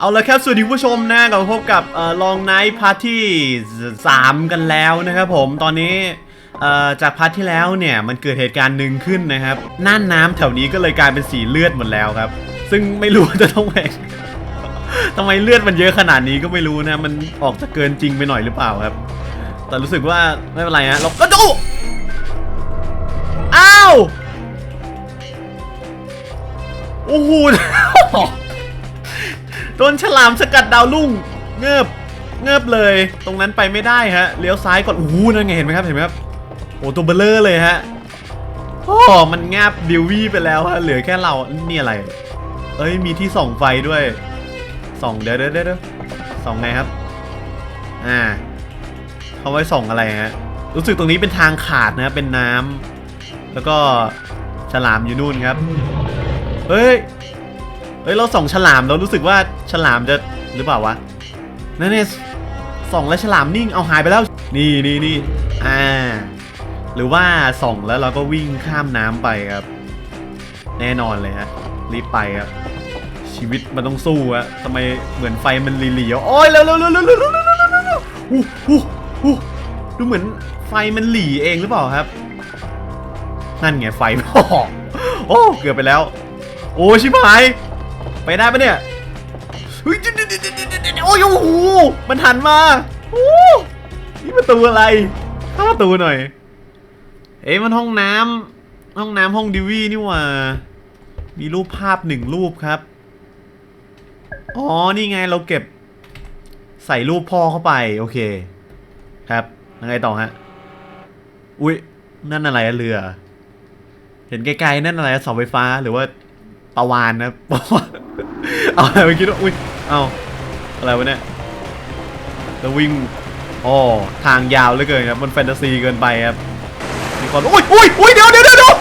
เอาละครับ สวัสดีผู้ชมนะกลับมาพบกับลองไนท์พาร์ที่สามกันแล้วนะครับผมตอนนี้จากพาร์ทที่แล้วเนี่ยมันเกิดเหตุการณ์หนึ่งขึ้นนะครับน่านน้ำแถวนี้ก็เลยกลายเป็นสีเลือดหมดแล้วครับ ซึ่งไม่รู้จะต้องไปทำไมเลือดมันเยอะขนาดนี้ก็ไม่รู้นะ มันออกจะเกินจริงไปหน่อยหรือเปล่าครับ แต่รู้สึกว่าไม่เป็นไรฮะเราก็ดูอ้าวโอ้โห โดนฉลามสกัดดาวลุ่งเงือบเงือบเลย ตรงนั้นไปไม่ได้ฮะเลี้ยวซ้ายก่อนโอ้โหนั่นไงเห็นไหมครับเห็นไหมครับโอ้ตัวเบลเลอร์เลยฮะโอ้มันงาบดิววี่ไปแล้วฮะเหลือแค่เรานี่อะไร เอ้ยมีที่ส่องไฟด้วยส่องเดี๋ยวเดี๋ยวเดี๋ยวส่องไงครับอ่าเขาไว้ส่องอะไรฮะรู้สึกตรงนี้เป็นทางขาดนะเป็นน้ำแล้วก็ฉลามอยู่นู่นครับ เฮ้ย เอ้ยเราส่องฉลามเรารู้สึกว่าฉลามจะหรือเปล่าวะนั่นเนี่ยส่องแล้วฉลามนิ่งเอาหายไปแล้ว นี่นี่นี่อ่าหรือว่าส่องแล้วเราก็วิ่งข้ามน้ำไปครับ แน่นอนเลยฮะรีบไปครับชีวิตมันต้องสู้อะทำไมเหมือนไฟมันรีลียวโอ้ยแล้วแล้วแล้วแล้วแล้วแล้วอู้หู้หู้ดูเหมือนไฟมันหลีเองหรือเปล่าครับ นั่นไงไฟพอกโอ้เกือบไปแล้ว โอ้ชิบหาย ไปได้ปะเนี่ยเฮ้ยโอ้ยโอ้โหมันหันมาโอ้นี่ประตูอะไรเข้าประตูหน่อย เอ๊ะมันห้องน้ำห้องน้ำห้องดิวี่นี่ว่า มีรูปภาพหนึ่งรูปครับ อ๋อ นี่ไงเราเก็บ ใส่รูปพ่อเข้าไป โอเค ครับยังไงต่อฮะ อุ๊ยนั่นอะไรเรือ เห็นไกลๆนั่นอะไรเสาไฟฟ้าหรือว่า ปลาวานนะปลาวานเอาอะไรไปคิดว่าอุ้ยเอาอะไรวะเนี่ยแล้ววิ่งอ๋อทางยาวเหลือเกินครับมันแฟนตาซีเกินไปครับมีคนอุ้ยอุ้ยอุ้ยเดี๋ยวเดี๋ยวเดี๋ยว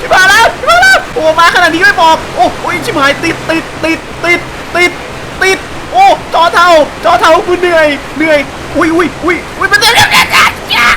ชิบหายแล้วชิบหายแล้วโอ้มาขนาดนี้ไม่บอกโอ้ยชิบหายติดติดติดติดติดติดโอ้จอเทาจอเทากูเหนื่อยเหนื่อยอุ้ยอุ้ยอุ้ยอุ้ยมันจะเดี๋ยวเดี๋ยวเดี๋ยวเดี๋ยว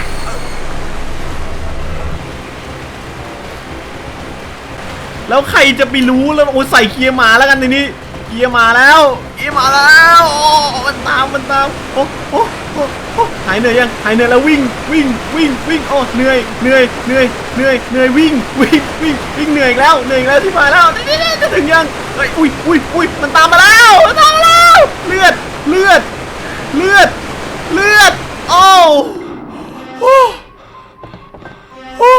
แล้วใครจะไปรู้แล้วโอ้ใส่เกียร์มาแล้วกันในนี้เกียร์มาแล้วเกียร์มาแล้วโอ้มันตามมันตามโอ้โอ้โอ้หายเหนื่อยยังหายเหนื่อยแล้ววิ่งวิ่งวิ่งวิ่งโอ้เหนื่อยเหนื่อยเหนื่อยเหนื่อยเหนื่อยวิ่งวิ่งวิ่งวิ่งเหนื่อยแล้วเหนื่อยแล้วที่มาแล้วนี่จะถึงยังเฮ้ยอุ้ยอุ้ยอุ้ยมันตามมาแล้วมันตามมาแล้วเลือดเลือดเลือดเลือดโอ้โอ้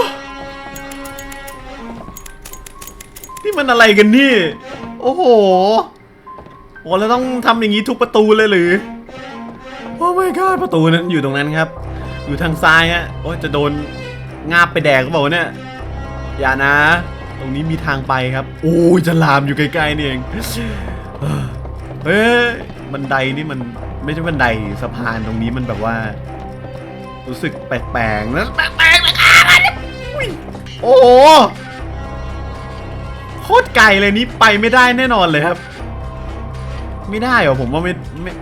นี่มันอะไรกันนี่ โอ้โห โอ้แล้วต้องทำอย่างนี้ทุกประตูเลยหรือ โอ้ my god ประตูนั้นอยู่ตรงนั้นครับ อยู่ทางซ้ายฮะ โอ้จะโดนงาบไปแดกก็บอกเนี่ย อย่านะ ตรงนี้มีทางไปครับ โอ้ยจะลามอยู่ใกล้ๆนี่เอง เฮ้ย บันไดนี่มันไม่ใช่บันไดสะพานตรงนี้มันแบบว่า รู้สึกแปลกๆนะแปลกๆนะโอ้โห โคตรไกลเลยนี่ไปไม่ได้แน่นอนเลยครับ ไม่ได้เหรอผมว่าไม่ไม่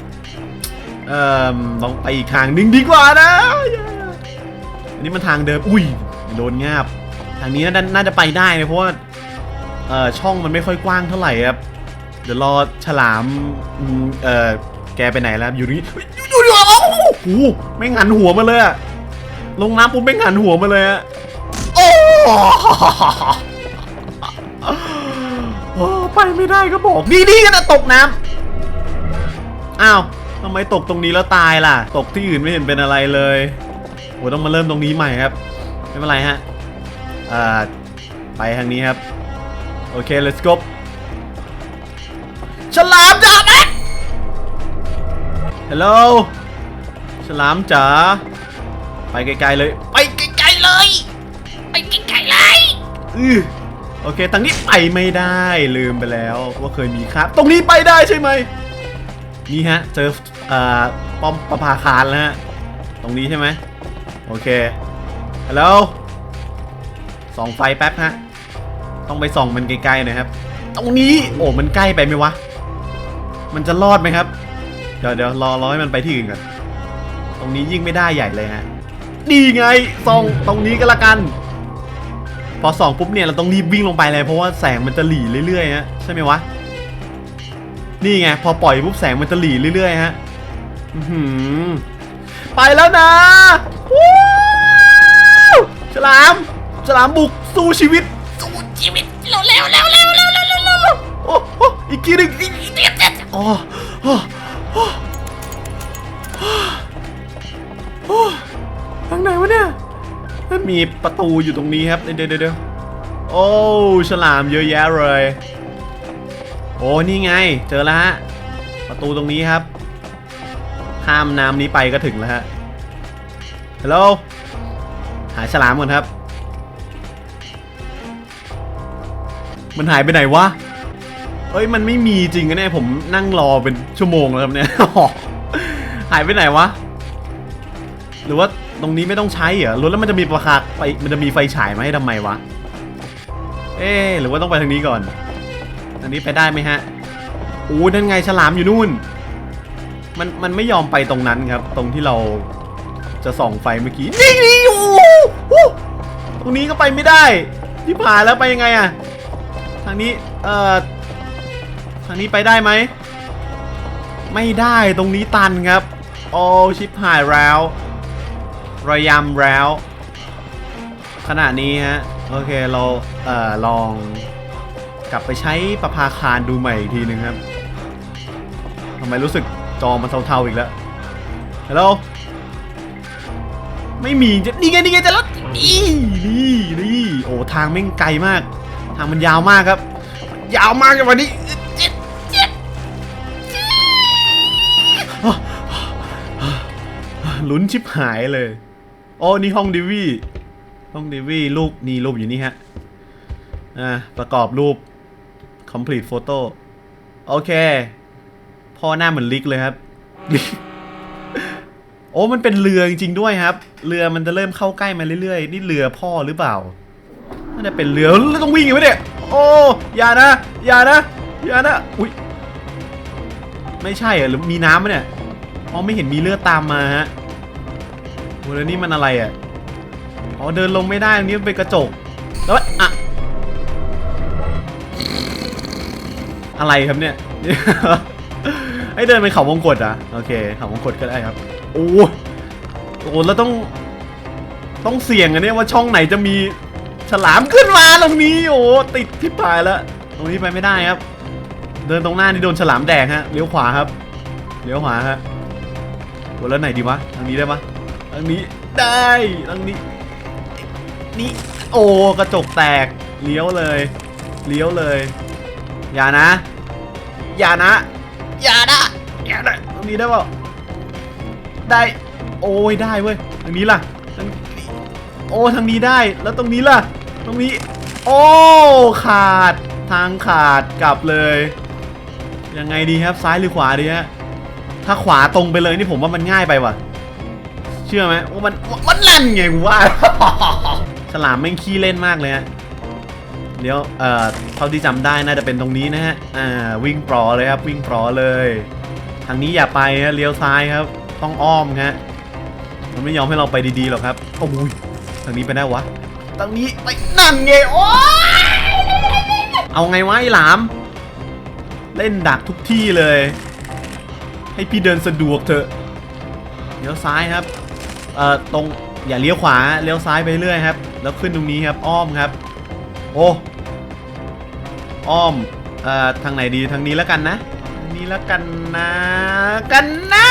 เอ่อลองไปอีกทางหนึ่งดีกว่านะอันนี้มันทางเดิมอุ้ยโดนงาบทางนี้น่าจะไปได้นะเพราะว่าเอ่อช่องมันไม่ค่อยกว้างเท่าไหร่ครับเดี๋ยวรอฉลามเอ่อแกไปไหนแล้วอยู่นี่อยู่อยู่โอ้โหไม่งหันหัวมาเลยลงน้ำปุ๊บไม่งหันหัวมาเลยอะโอ้ อ้ไปไม่ได้ก็บอกนี่นี่กันนะตกน้ำอ้าวทำไมตกตรงนี้แล้วตายล่ะ ตกที่อื่นไม่เห็นเป็นอะไรเลยโหต้องมาเริ่มตรงนี้ใหม่ครับ ไม่เป็นไรฮะอ่าไปทางนี้ครับ โอเค let's go ฉลามจ๋าแม็กฮัลโหลฉลามจ๋า ไปไกลๆเลย ไปไกลๆเลย ไปไกลๆเลย อือ โอเคทางนี้ไปไม่ได้ลืมไปแล้วว่าเคยมีครับ ตรงนี้ไปได้ใช่ไหมนี่ฮะเจอเอ่อป้อมประภาคารแล้วฮะตรงนี้ใช่ไหมโอเคฮัลโหลส่องไฟแป๊บฮะต้องไปส่องมันไกลๆหน่อยครับ ตรงนี้โอ้มันใกล้ไปไหมวะมันจะรอดไหมครับเดี๋ยวเดี๋ยวรอรอให้มันไปที่อื่นก่อนตรงนี้ยิ่งไม่ได้ใหญ่เลยฮะดีไงส่องตรงนี้ก็แล้วกัน พอสองปุ๊บเนี่ยเราต้องรีบวิ่งลงไปเลยเพราะว่าแสงมันจะหลีเรื่อยๆฮะใช่ไหมวะนี่ไงพอปล่อยปุ๊บแสงมันจะหลีเรื่อยๆฮะไปแล้วนะฉลามฉลามบุกสู้ชีวิตสู้ชีวิตเร็วเร็วเร็วเร็วเร็วเร็วอีกทีหนึ่งอีกทีหนึ่งอ๋อ มีประตูอยู่ตรงนี้ครับเดี๋ยวเดี๋ยวเดี๋ยวโอ้ฉลามเยอะแยะเลย โอ้นี่ไง เจอแล้วฮะประตูตรงนี้ครับข้ามน้ำนี้ไปก็ถึงแล้วฮะฮัลโหลหาฉลามก่อนครับ มันหายไปไหนวะเอ้ยมันไม่มีจริงนะเนี่ยผมนั่งรอเป็นชั่วโมงแล้วครับเนี่ยหายไปไหนวะ หรือว่า ตรงนี้ไม่ต้องใช้เหรอรถแล้วมันจะมีประคาไปมันจะมีไฟฉายมาให้ทำไมวะ เอ๊หรือว่าต้องไปทางนี้ก่อนอันนี้ไปได้ไหมฮะโอ้นั่นไงฉลามอยู่นู่น มันมันไม่ยอมไปตรงนั้นครับ ตรงที่เราจะส่องไฟเมื่อกี้นี่นี่โอ้ตรงนี้ก็ไปไม่ได้ที่ผ่านแล้วไปยังไงอะทางนี้เอ่อทางนี้ไปได้ไหมไม่ได้ตรงนี้ตันครับ โอ้ชิปหายแล้ว ระยำแล้ว ขณะนี้ฮะ โอเคเราเอ่อลองกลับไปใช้ประภาคารดูใหม่อีกทีหนึ่งครับทำไมรู้สึกจอมันเทาๆอีกแล้วฮัลโหลไม่มีจะนี่ไงนี่ไงจะรถนี่นี่นี่โอ้ทางแม่งไกลมาก ทางมันยาวมากครับ ยาวมากจังวันนี้ลุ้นชิบหายเลย โอ้นี่ห้องดิวี่ห้องดิวี่รูปนี่รูปอยู่นี่ฮะ อ่า ประกอบรูป complete photo โอเค พ่อหน้าเหมือนลิกเลยครับ โอ้มันเป็นเรือจริงๆด้วยครับ เรือมันจะเริ่มเข้าใกล้มาเรื่อยๆ นี่เรือพ่อหรือเปล่าน่าจะเป็นเรือแล้วต้องวิ่งอยู่ไหมเนี่ย โอ้อย่านะ อย่านะ อย่านะ อุ้ยไม่ใช่เหรอหรือมีน้ำมเนี่ย อ๋อไม่เห็นมีเลือดตามมาฮะ โหแล้วนี่มันอะไรอะ อ๋อเดินลงไม่ได้ตรงนี้มันเป็นกระจก แล้วอะอะไรครับเนี่ยให้เดินไปเขาวงกตอะ โอเคเขาวงกตก็ได้ครับ โอ้โหแล้วต้อง ต้องเสี่ยงอันเนี้ยว่าช่องไหนจะมีฉลามขึ้นมาตรงนี้ โอ้ติดที่ปลายแล้ว ตรงนี้ไปไม่ได้ครับ เดินตรงหน้านี่โดนฉลามแดงฮะเลี้ยวขวาครับเลี้ยวขวาฮะโหแล้วไหนดีวะทางนี้ได้ปะ ทางนี้ได้ทางนี้นี่โอ้กระจกแตกเลี้ยวเลยเลี้ยวเลย อย่านะ อย่านะ อย่านะอย่านะทางนี้ได้เปล่าได้โอ้ยได้เว้ยทางนี้ล่ะทางนี้โอ้ทางนี้ได้แล้วตรงนี้ล่ะ ตรงนี้ โอ้ขาดทางขาดกลับเลย ยังไงดีครับซ้ายหรือขวาดีฮะถ้าขวาตรงไปเลยนี่ผมว่ามันง่ายไปว่ะ เชื่อไหมว่ามันมันนั่นไงกูว่า ฉลามแม่งขี้เล่นมากเลยฮะเดี๋ยวเอ่อเท่าที่จำได้น่าจะเป็นตรงนี้นะฮะอ่าวิ่งปลอเลยครับวิ่งปลอเลย ทางนี้อย่าไปฮะเลี้ยวซ้ายครับ ต้องอ้อมฮะมันไม่ยอมให้เราไปดีๆหรอกครับโอ้ยทางนี้ไปได้วะทางนี้ไปนั่นไงโอ้ยเอาไงวะไอ้หลาม เล่นดักทุกที่เลย ให้พี่เดินสะดวกเถอะเลี้ยวซ้ายครับ เอ่อตรงอย่าเลี้ยวขวาเลี้ยวซ้ายไปเรื่อยครับ แล้วขึ้นตรงนี้ครับอ้อมครับ โอ้อ้อมเอ่อทางไหนดีทางนี้แล้วกันนะทางนี้แล้วกันนะกันนะ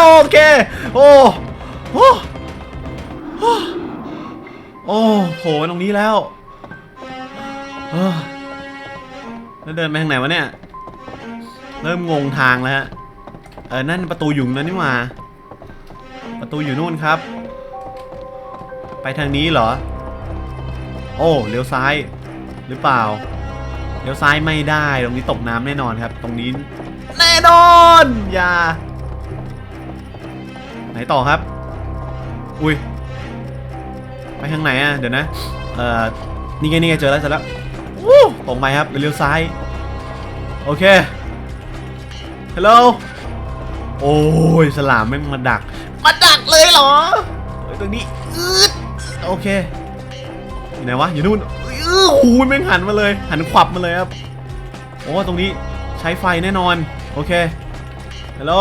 โอเคโอ้โอ้โอ้โอ้โหตรงนี้แล้วแล้วเดินไปทางไหนวะเนี่ย เริ่มงงทางแล้วฮะเออนั่นประตูอยู่นั่นนี่หว่า ประตูอยู่นู่นครับ ไปทางนี้เหรอ โอ้เลี้ยวซ้ายหรือเปล่า เลี้ยวซ้ายไม่ได้ ตรงนี้ตกน้ำแน่นอนครับ ตรงนี้แน่นอนอย่าไหนต่อครับ อุ้ยไปทางไหนอะเดี๋ยวนะ เอ่อ นี่ไงนี่ไงเจอแล้วเจอแล้วอู้ตรงไปครับเลี้ยวซ้าย โอเค ฮัลโหล โอ้ย สลามแม่งมาดัก มาดัก เลยเหรอเฮ้ยตรงนี้อืดโอเค อยู่ไหนวะ อยู่นู่นอื้อหูยแม่งหันมาเลย หันขวับมาเลยครับ โอ้ตรงนี้ใช้ไฟแน่นอน โอเค ฮัลโหล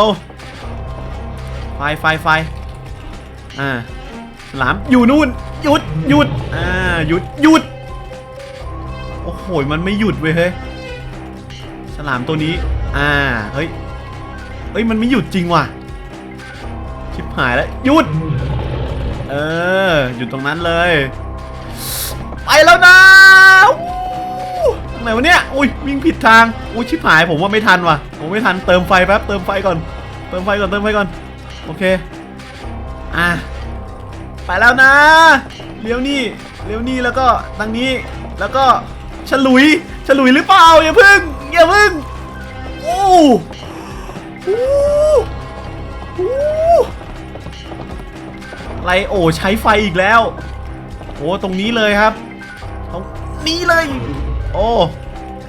ไฟ ไฟ ไฟ อ่าฉลามอยู่นู่น หยุด หยุด อ่า หยุด หยุด โอ้โห มันไม่หยุดเว้ยเฮ้ย ฉลามตัวนี้ อ่า เฮ้ย เฮ้ย มันไม่หยุดจริงว่ะ ชิบหายแล้วหยุด เออหยุดตรงนั้นเลย ไปแล้วนะวู้ทาไหนวะเนี่ยอุ้ยวิ่งผิดทางอุ้ยชิบหายผมว่าไม่ทันว่ะผมไม่ทันเติมไฟแป๊บเติมไฟก่อน เติมไฟก่อนเติมไฟก่อนโอเคอะไปแล้วนะเลี้ยวนี่เลี้ยวนี่แล้วก็ทางนี้แล้วก็ฉลุยฉลุยหรือเปล่าอย่าพึ่งอย่าพึ่งโอ้โห ไรโอ้ใช้ไฟอีกแล้ว โอ้ตรงนี้เลยครับ ตรงนี้เลย โอ้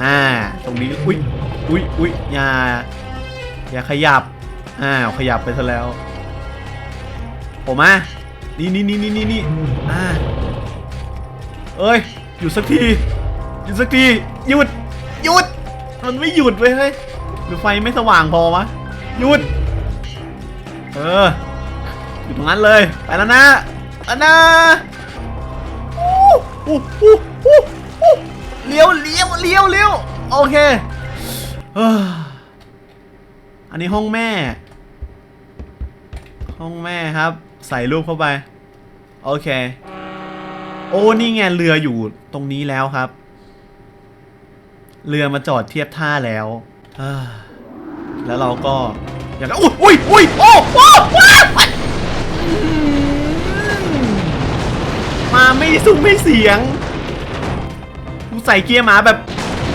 อ่าตรงนี้อุ้ยอุ้ยอุ้ยอย่าอย่าขยับอ้าวขยับไปซะแล้วผมมานี่นี่นี่นี่นี่นี่อ่าเอ้ยหยุดสักทีหยุดสักทีหยุดหยุดมันไม่หยุดเว้ยเฮ้ยหรือไฟไม่สว่างพอวะหยุดเออ อยู่ตรงนั้นเลย ไปแล้วนะอันนะอู้อู้อู้อู้เลี้ยวเลี้ยวเลี้ยวเลี้ยวโอเคอันนี้ห้องแม่ ห้องแม่ครับ ใส่รูปเข้าไป โอเค โอ้นี่ไงเรืออยู่ตรงนี้แล้วครับ เรือมาจอดเทียบท่าแล้วอ้อแล้วเราก็อย่ากจะอุ้ยอุ้ยอุ้ยโอ้โอ้ มาไม่ซุ้มไม่เสียง กูใส่เกียร์หมาแบบ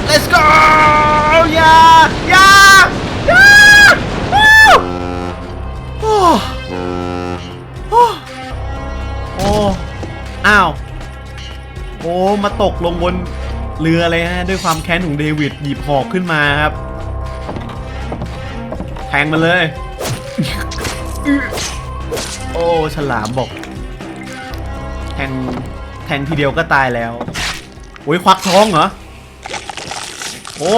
let's go อย่าอย่าอย่าอ้าวโอ้โอ้โอ้อ้าว โอ้ มาตกลงบนเรือเลยฮะ ด้วยความแค้นของเดวิดหยิบหอกขึ้นมาครับ แทงมันเลย โอ้ ฉลามบอก แทงแทงทีเดียวก็ตายแล้วโอ้ยควักท้องเหรอ โอ้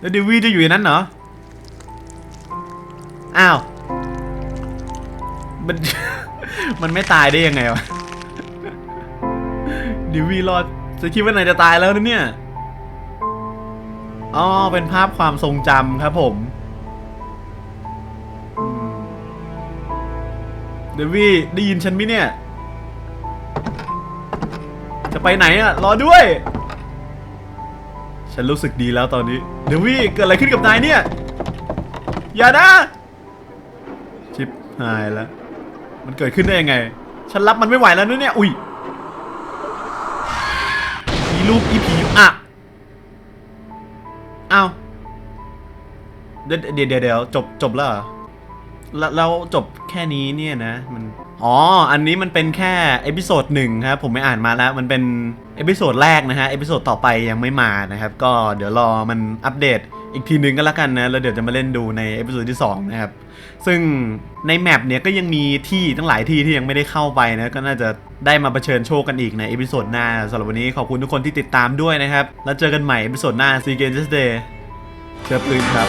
แล้วเดวิดจะอยู่ในนั้นเหรอ อ้าว มัน มันไม่ตายได้ยังไงวะ ดิวีรอดจะคิดว่านายจะตายแล้วนะเนี่ย อ๋อ เป็นภาพความทรงจำครับผม เดวีได้ยินฉันไหมเนี่ย ไปไหนอะรอด้วย ฉันรู้สึกดีแล้วตอนนี้ เดวี่เกิดอะไรขึ้นกับนายเนี่ย อย่านะ ชิปหายแล้ว มันเกิดขึ้นได้ยังไง ฉันรับมันไม่ไหวแล้วนะเนี่ย อุ้ยผีลูกอีผีอะอ้าวเดี๋ยวเดี๋ยวเดี๋ยวเดี๋ยวจบจบแล้วเหรอ แล้วแล้วจบแค่นี้เนี่ยนะมันอ๋อ อันนี้มันเป็นแค่เอพิโซดหนึ่งครับผมไม่อ่านมาแล้ว มันเป็นเอพิโซดแรกนะฮะเอพิโซดต่อไปยังไม่มานะครับ ก็เดี๋ยวรอมันอัปเดตอีกทีนึงก็แล้วกันนะ แล้วเดี๋ยวจะมาเล่นดูในเอพิโซดที่สองนะครับ ซึ่งในแมปเนี่ยก็ยังมีที่ตั้งหลายที่ที่ยังไม่ได้เข้าไปนะ ก็น่าจะได้มาเผชิญโชคกันอีกในเอพิโซดหน้าสำหรับวันนี้ขอบคุณทุกคนที่ติดตามด้วยนะครับ แล้วเจอกันใหม่เอพิโซดหน้า See you again this day เจอปืนครับ